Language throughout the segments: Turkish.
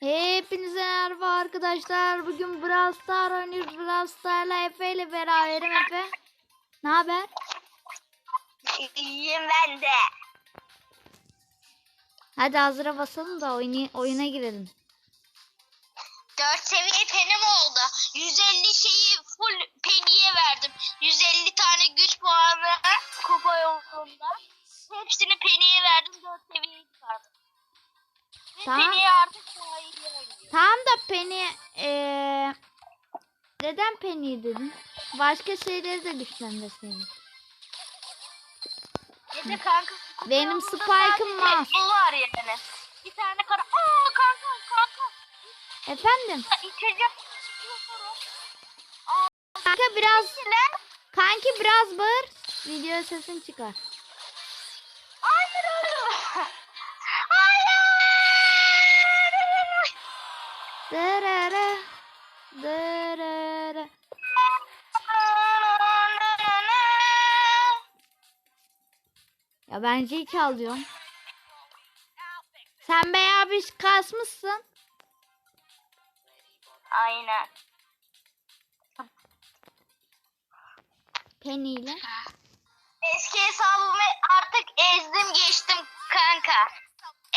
Hepinize merhaba arkadaşlar. Bugün Brawl Star oynuyoruz. Brawl Star'la Efe ile beraberim Efe. Ne haber? İyiyim ben de. Hadi hazıra basalım da oyunu, oyuna girelim. 4 seviye penim oldu. 150 şeyi full peniye verdim. 150 tane güç puanı kupa yolunda. Hepsini peniye verdim. 4 seviye çıkardım. Tamam. peniye artık. Tamam da Penny eee neden Penny dedin? Başka şeyleri de güçlendirseydin. De kanka Benim Spike'ım var. Bu var yani. Bir tane kara... Aa kanka kanka. Efendim? İçecek. Kanka biraz kanki biraz bağır. Video sesin çıkar. Ya bence hiç alıyorum. Sen bayağı bir kasmışsın. Aynen. Penny ile. Eski hesabımı artık ezdim geçtim kanka.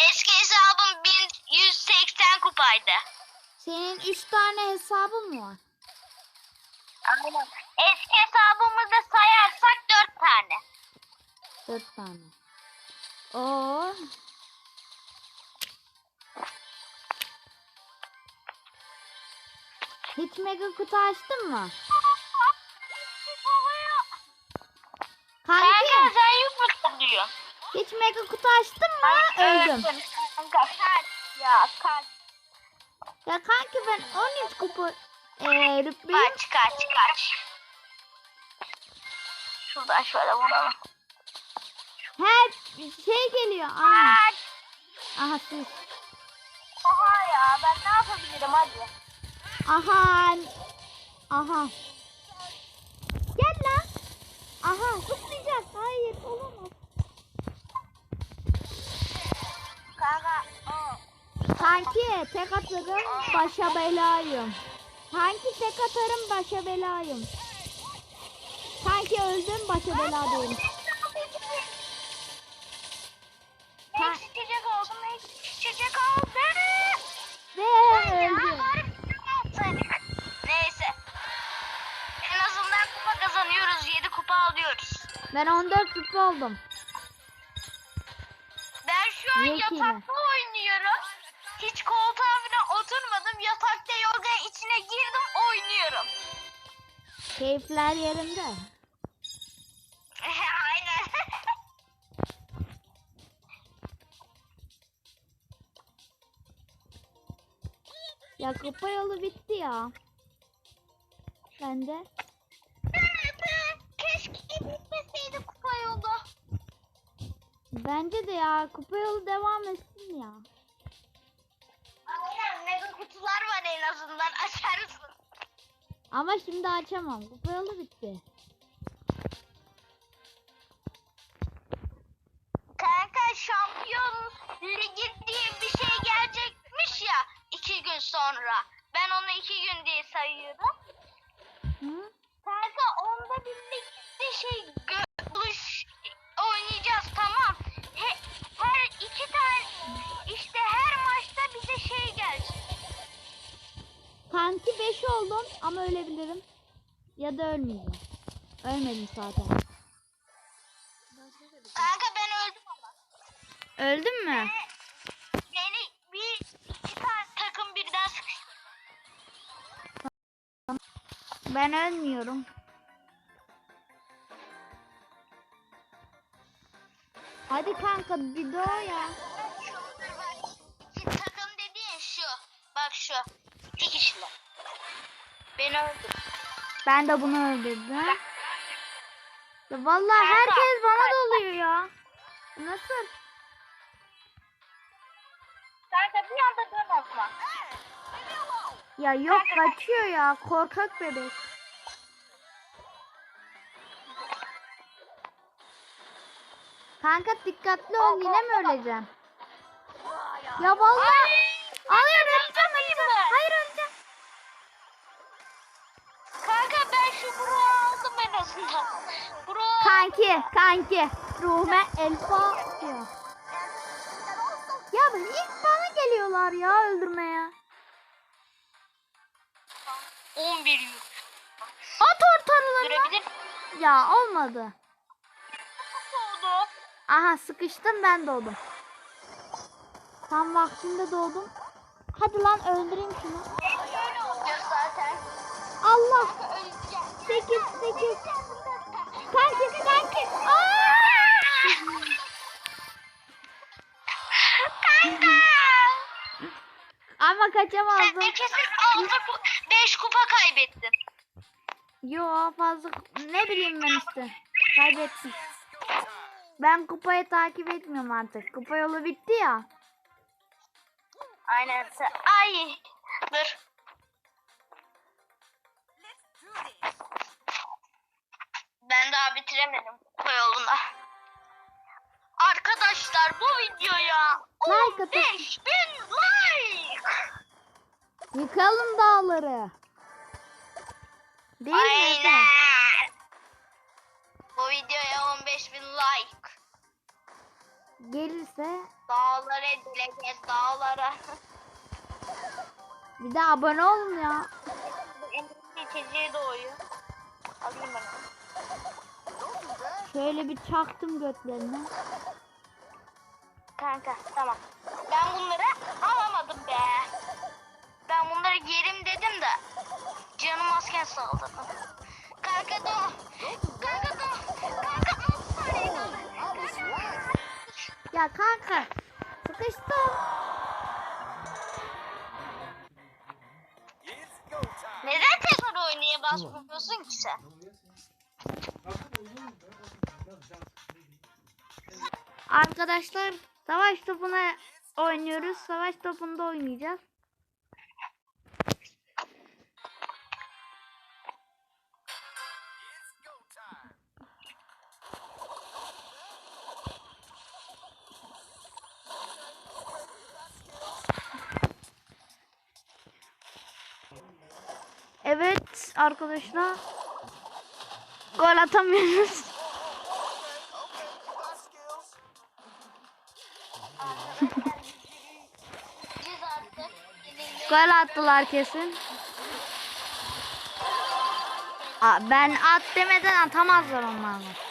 Eski hesabım 1180 kupaydı. Senin 3 tane hesabın mı var? Aynen. Eski 4 tane. Oo. Hiç mega kutu açtın mı? Kanka Kanki sen yumurta diyor. hiç mega kutu açtın mı? Öldüm. Kanka kaç ya kaç. Ya kanki ben 13 kupa eee rüplüyüm. Kaç kaç kaç. Şuradan şöyle vuralım. Her şey geliyor. Kaç. Aha siz. Oha ya ben ne yapabilirim hadi. Aha. Aha. Gel lan. Aha zıplayacak. Hayır olamaz. Kanka. Kanki tek atarım başa belayım. Kanki tek atarım başa belayım. Kanki öldüm başa beladayım. Ha. Hepsi çiçek oldu mu? Hepsi çiçek oldu. Ve öldüm. Neyse. En azından kupa kazanıyoruz. 7 kupa alıyoruz. Ben 14 rüple oldum. Ben şu an yatakta oynuyorum. Hiç koltuğa bile oturmadım. Yatakta yoga içine girdim oynuyorum. Keyifler yerinde. Ya kupa yolu bitti ya. Ben de. Keşke bitmeseydi kupa yolu. Bence de ya kupa yolu devam etsin ya. Aynen mega kutular var en azından açarsın. Ama şimdi açamam. Kupa yolu bitti. Sayıyorum. Hı? Kanka onda birlikte şey buluş oynayacağız tamam. He, her iki tane işte her maçta bize şey gelecek. Kanki 5 oldum ama ölebilirim. Ya da ölmeyeceğim. Ölmedim zaten. Kanka ben öldüm ama. Öldün mü? Beni Ben ölmüyorum. Hadi kanka bir doğ ya. Takım dediğin şu. Bak şu. İki kişiler. Ben öldüm. Ben de bunu öldürdüm. Ya vallahi herkes bana doluyor ya. Nasıl? Ya yok kaçıyor ya korkak bebek. Kanka dikkatli ol yine mi öleceğim? Ya vallahi Hayır öleceğim öleceğim. Hayır öleceğim. Kanka ben şu buru aldım en azından. Buru Kanki kanki. Ruhme el Fatiha. Ya ben ilk bana geliyorlar ya öldürmeye. 11 yük. At ortalarına. Görebilir Ya olmadı. oldu. Aha sıkıştım ben doğdum. Tam vaktinde doğdum. Hadi lan öldüreyim şunu. Zaten. Allah. Öleceğim. 8 8. Kanki kanki. Aa! Ama Sen kaçamazdım. de kesin 6 5 kupa kaybettin. Yo fazla ne bileyim ben işte. Kaybettim. Ben kupayı takip etmiyorum artık. Kupa yolu bitti ya. Aynen. sen- Ay. Dur. Ben daha bitiremedim kupa yoluna. Arkadaşlar bu videoya Like atın. 15 bin like. Yıkalım dağları. Değil mi. Bu videoya 15 bin like. Gelirse Dağlara dileceğiz dağlara. bir de abone olun ya. İçeceği doğuyor. Alayım ben. Şöyle bir çaktım götlerine. Kanka tamam. Ben bunları de canım azken saldırdım. Kanka dur. Kanka saniye kaldı. Kanka. Ya kanka sıkıştım. Neden tekrar oynaya basmıyorsun ki sen? Arkadaşlar savaş topuna oynuyoruz. Savaş topunda oynayacağız. Arkadaşlar. Gol atamıyoruz. Gol attılar kesin. Aa, ben at demeden atamazlar onlar.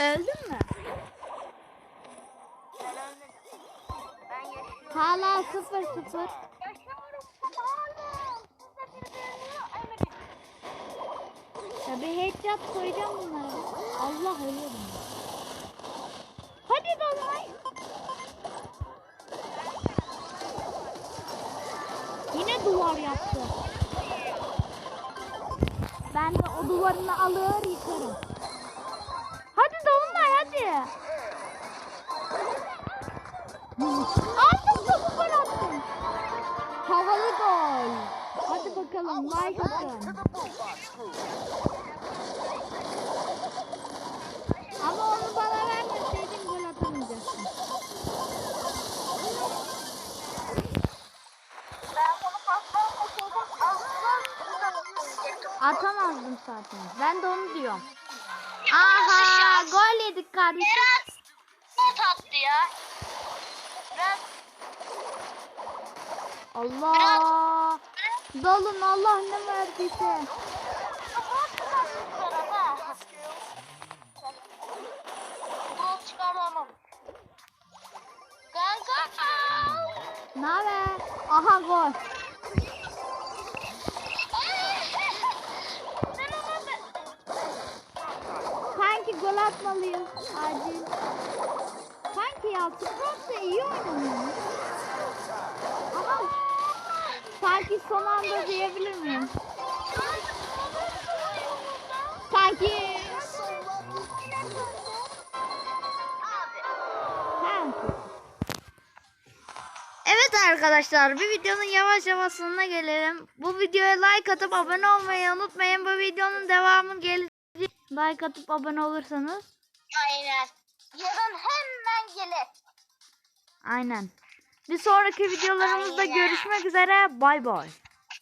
Öldün mü? Hala 0 0. Yaşıyorum. Hala. Siz de birbirini ölmedim. Tabi headshot koyacağım bunlara. Allah ölüyorum. Hadi Dolunay. Yine duvar yaptı. Ben de o duvarını alır yıkarım. Hadi. Aldım topu gol attım. Havalı gol. Hadi bakalım like atın. Ama onu bana vermeseydin gol. Aslan. Atamazdım zaten. Ben de onu diyorum. Aha gol yedik kardeşim. Berat. Not attı ya. Berat. Allah. Dalın Allah ne verdiyse. Kanka. Ne haber? Aha gol. Gol atmalıyız. Acil. Sanki ya Sprint iyi oynanıyor. Ama sanki son anda diyebilir miyim? Sanki. Evet arkadaşlar bir videonun yavaş yavaş sonuna gelelim. Bu videoya like atıp abone olmayı unutmayın. Bu videonun devamı gelecek. Like atıp abone olursanız. Aynen. Yarın hemen gelir. Aynen. Bir sonraki videolarımızda Aynen. görüşmek üzere. Bay bay.